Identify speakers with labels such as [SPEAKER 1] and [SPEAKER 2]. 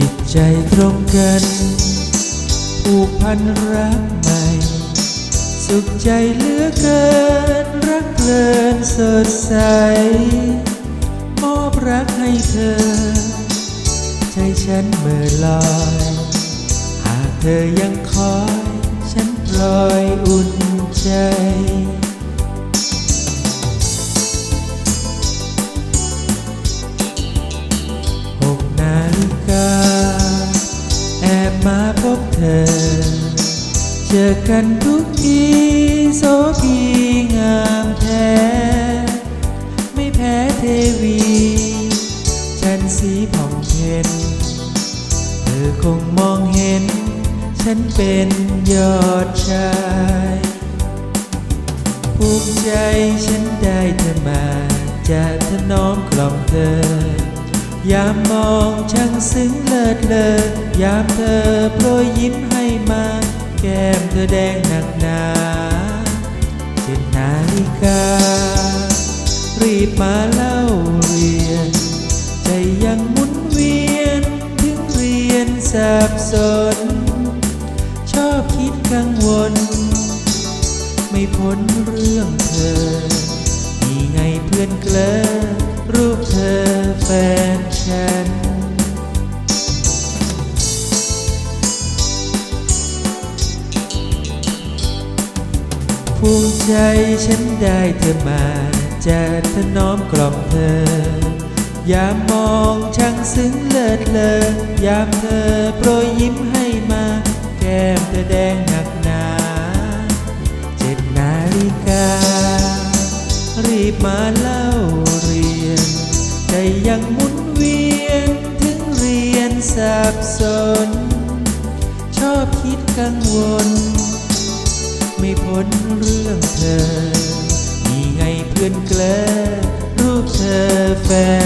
[SPEAKER 1] จิตใจตรงกัน ผูกพันรักใหม่ สุขใจเหลือเกิน รักเพลินสดใส มอบรักให้เธอ ใจฉันเมื่อลอย หากเธอยังคอย ฉันปล่อยอุ่นใจ บเธอ เจอกันทุกทีโสพีงามแท้ ไม่แพ้เทวี ฉันสีผ่องเพ็ญเธอคงมองเห็น ฉันเป็นยอดชายภูมิใจฉันได้เธอมาจะถนอมกล่อมเธอ ยามมองช่างซึ้งเลิศเลอยามเธอโปรยยิ้มให้มา แก้มเธอแดงหนักหนาเจ็ดนาฬิกา รีบมาเล่าเรียน ใจยังหมุนเวียน ถึงเรียนสับสน ชอบคิดกังวล ไม่พ้นเรื่องเธอ มีไงเพื่อนเกลอรูปเธอ แฟนฉัน ภูมิใจฉันได้เธอมาจะถนอมกล่อมเธอ ยามมองช่างซึ้งเลิศเลอยามเธอโปรยยิ้มให้มา แก้มเธอแดงหนักหนาเจ็ดนาฬิกา รีบมาเล่า ยังหมุนเวียนถึงเรียนสับสน ชอบคิดกังวล ไม่พ้นเรื่องเธอ มีไงเพื่อนเกลอรูปเธอแฟน